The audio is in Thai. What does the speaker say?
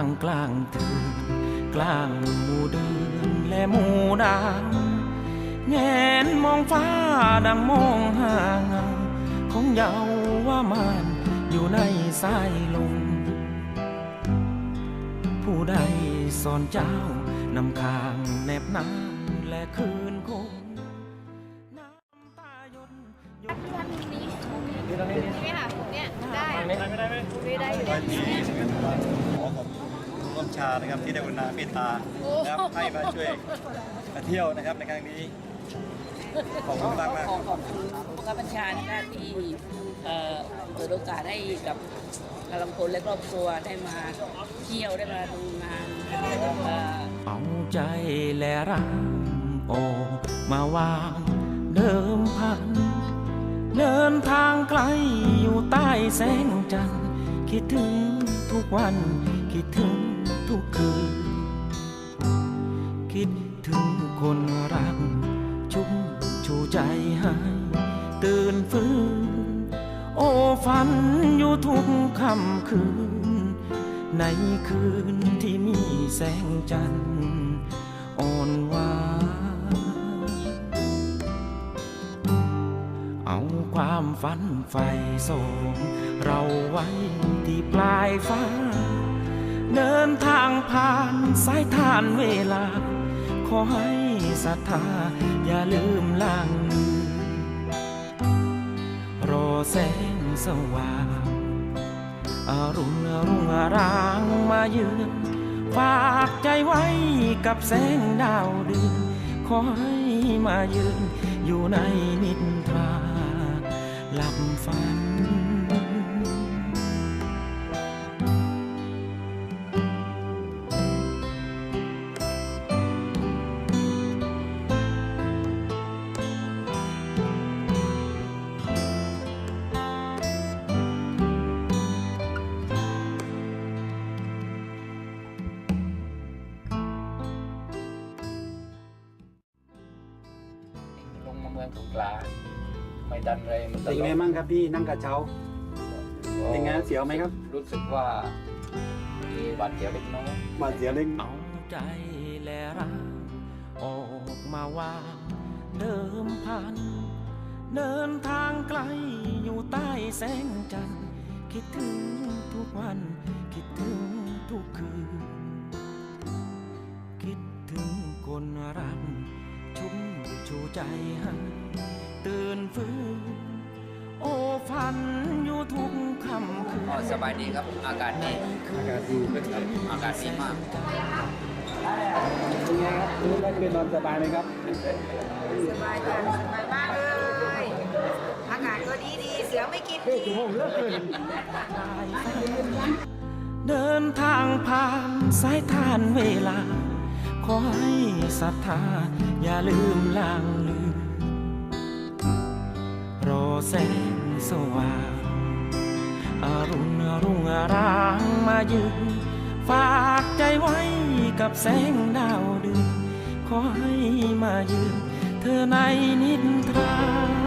างกลางเถือนกลางหมู่เดือนและหมู่ดาวแงนมองฟ้าดังมองหาเงาของเยาว่ามานอยู่ในสายลมผู้ใดสอนเจ้านำคางแนบน้ำและคืนคงน้ำตายนหยดท่านนี้นี่ไหมคะเนี่ยได้ไม่ได้ไม่ได้อยู่ไปที่ขอขอบคุณ ร่วมชานะครับที่ได้กรุณาเมตตานะครับให้มาช่วยมาเที่ยวนะครับในครั้งนี้ขอบคุณมากมากขอขอบคุณผู้บังคับบัญชานะคะที่เอ่อเปิดโอกาสให้กับกำลังพลและครอบครัวได้มาเที่ยวได้มาดูงานเอ่อเอาใจและรักออกมาวางเดิมพัน เดินทางไกลอยู่ใต้แสงจันทร์คิดถึงทุกวันคิดถึง ทุกคืน คิดถึงคนรัก ชุ่มชูใจให้ตื่นฟื้น โอ้ฝันอยู่ทุกค่ำคืน ในคืนที่มีแสงจันทร์อ่อนหวานเอาความฝันไฟส่งเราไว้ที่ปลายฟ้า เดินทางผ่านสายทานเวลา ขอให้ศรัทธาอย่าลืมล่างรอแสงสว่างอรุณรุ่งรางมาเยือนฝากใจไว้กับแสงดาวเดือนขอให้มายืนอยู่ในนิทราหลับฝัน ลงมาเมืองสงขลาไม่ดันเลยมันตเป็นลไงกบ้างครับพี่นั่งกระเช้าเป็นไงเสียวไหมครับรู้สึกว่ามีหวาดเสียวเล็กน้อยมาเสียวเล็กเอาใจและรักออกมาวางเดิมพัน เดินทางไกลอยู่ใต้แสงจันทร์คิดถึงทุกวัน คิดถึงทุกคืน คิดถึงคนรักชุ่มชูใจให้ ตื่นฟื้นโอ้ฝันอยู่ทุกค่ำคืนอ๋อสบายดีครับ อากาศดีอากาศดีอากาศดีมากเป็นไงครับคืนแรกคืนนอนสบายไหมครับ สบายจังสบายมากเลยอากาศก็ดีดีๆเสือไม่กินดีเดินทางผ่านสายทานเวลา ขอให้ศรัทธาอย่าลืมลางลืมรอ แสงสว่างอรุณรุ่งอรางมายืนฝากใจไว้กับแสงดาวเดือนขอให้มายืนเธอในนิทรา